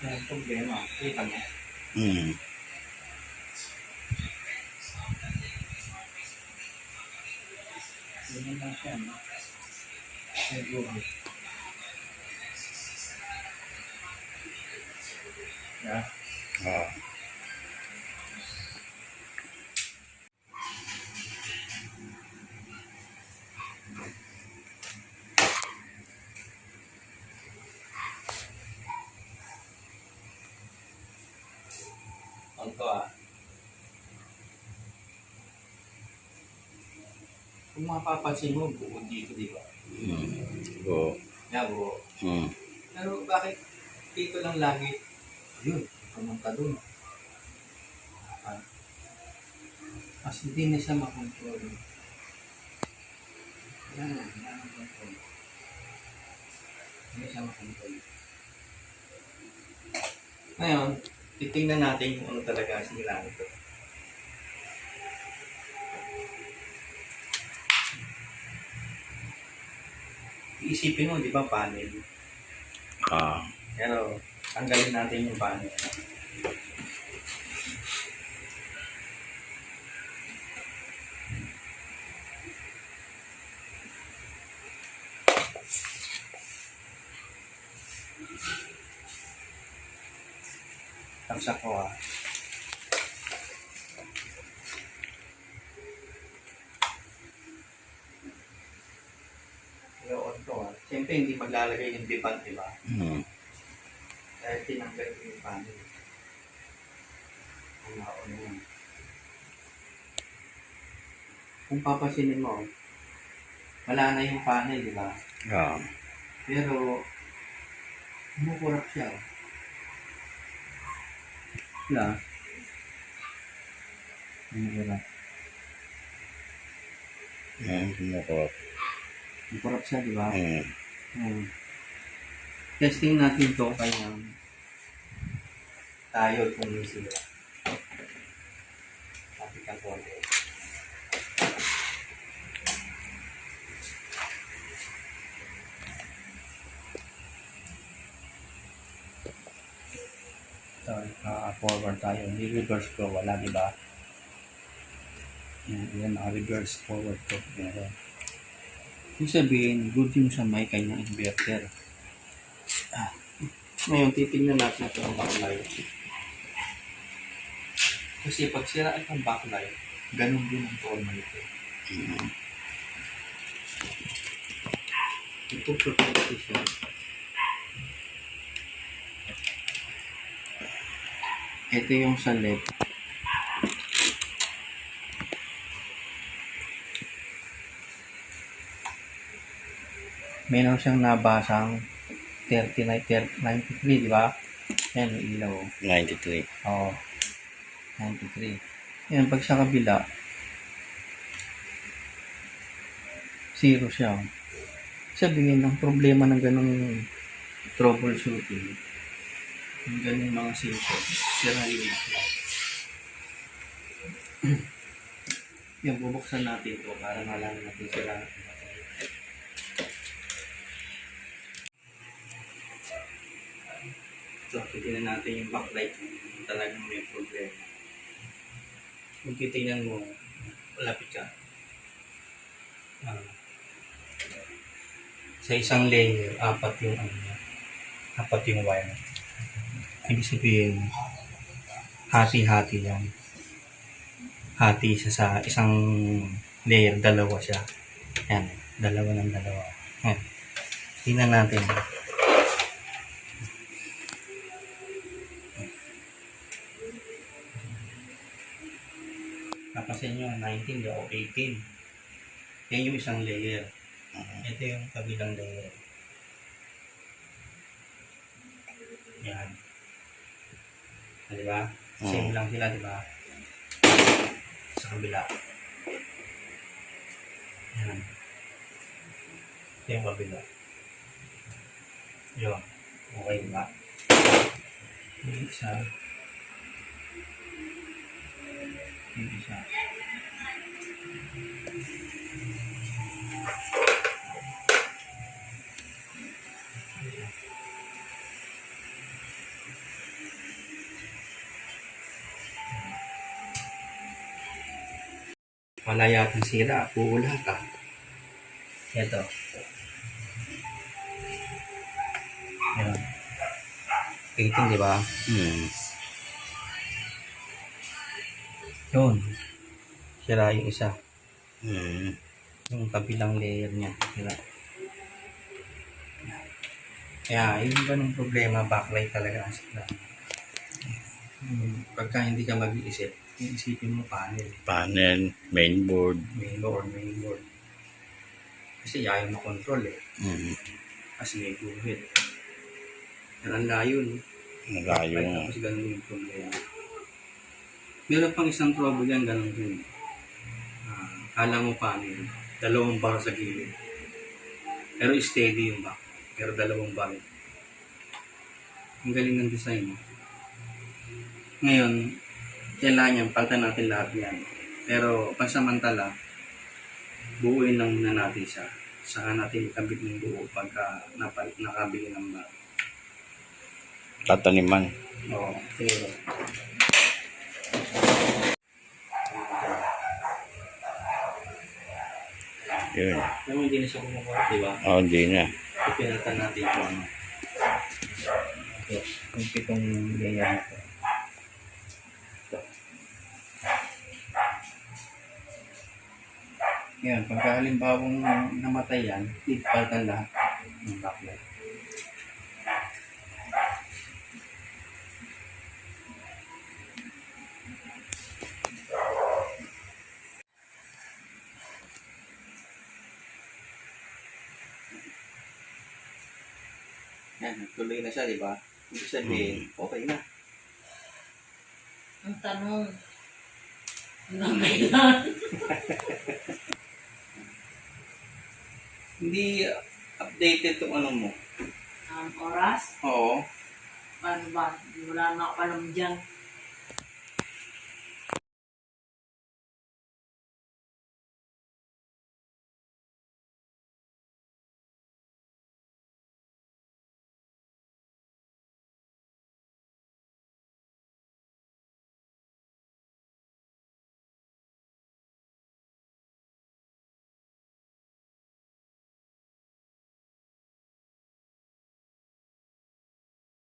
problema. Kita mo. Hmm. Ganyan lang siya, no? Siguro. Yeah. Ah. Kung mapapansin mo, bukod dito, di ba? Hmm. Oo. Yeah, bro. Hmm. Pero bakit dito lang lagi? Ayun, pumunta dun. Ah. Kasi hindi na siya makontrol. Yan, yan ang control. Hindi siya makontrol. Ngayon, titingnan natin kung ano talaga sila nito. Iisipin mo, di ba, panel? Ah. Pero, tanggalin natin yung panel. Tapos ako ah. Pero to Siyempre hindi maglalagay yung dipan, di ba? Hmm. Dahil tinanggal ko yung panel. Ang naon yun. Kung papasinin mo, wala na yung panel, di ba? Ah. Pero, kumukurap siya. Wala. Kumukurap. Hmm. Kumukurap. Kumukurap siya, di ba? Hmm. Hmm. Testing natin to kaya tayo kung may sila. Kapit ang konti. So, naka-forward tayo. Hindi reverse ko. Wala, di ba? Yan, yan. Naka-reverse forward ko. Meron. Ibig sabihin, good yung sa may kanyang inverter. Ah. Ngayon, titignan natin ito ang backlight. Kasi pag sira itong backlight, ganun din ang forma nito. Ito protect siya. Ito yung sa left. Meron siyang nabasang 39, 93, di ba? Yan, yung ilaw. 93. Oo. 93. Yan, pag sa kabila, zero siya. Sabihin, ang problema ng ganong troubleshooting, yung ganong mga symptoms, sira yung. Yan, bubuksan natin ito para malaman natin sila. So, titignan natin yung backlight kung talagang may problema. Kung titignan mo, malapit ka. Ah. sa isang layer, apat yung ano, niya, apat yung wire. Ibig sabihin, hati-hati yan. Hati siya sa isang layer, dalawa siya. Yan, dalawa ng dalawa. Yan. Tingnan natin. Napansin nyo, 19 o 18. Yan yung isang layer. Ito yung kabilang layer. Yan. Ah, Di ba? Same Oo. lang sila, di ba? Sa kabila. Yan. Ito yung kabila. Yun. Okay ba? Yung isa. Yung isa. Wala yatang sira. Puula ka. Ito. Yan. Iting, di ba? Hmm. Yun. Sira yung isa. Hmm. Yung kabilang layer niya. Sira. Kaya, yung ganung problema, backlight talaga ang sira. Hmm, Pagka hindi ka mag-iisip, iisipin mo panel. Panel, mainboard. Mainboard mainboard. Kasi ayaw makontrol eh. Hmm. Kasi may guhit. Yan ang layo, no? Ay, nga. tapos ganun yung problema. Meron pang isang trouble yan, ganun din. Ah, kala mo panel, dalawang bar sa gilid. Pero steady yung back. Pero dalawang bar. Ang galing ng design. no? Ngayon, kailangan yan, palitan natin lahat yan. Pero pansamantala, buuin lang muna natin siya. Saka natin ikabit ng buo pagka napal- nakabili ng bar. Tataniman. Oo. Pero, Yun. Alam mo, hindi na siya kumukuha, di ba? Oh, hindi na. Ipinatan natin kung ano. Ito, yung pitong layer na ito. Ito. Ngayon, pagka halimbawang namatay yan, ipalitan lahat ng backlight. Yan, tuloy na siya, di ba? Ibig sabihin, okay na. Ang tanong, hanggang kailan? Hindi updated tong ano mo. Ang oras? Oo. Paano ba? Wala na ako alam dyan.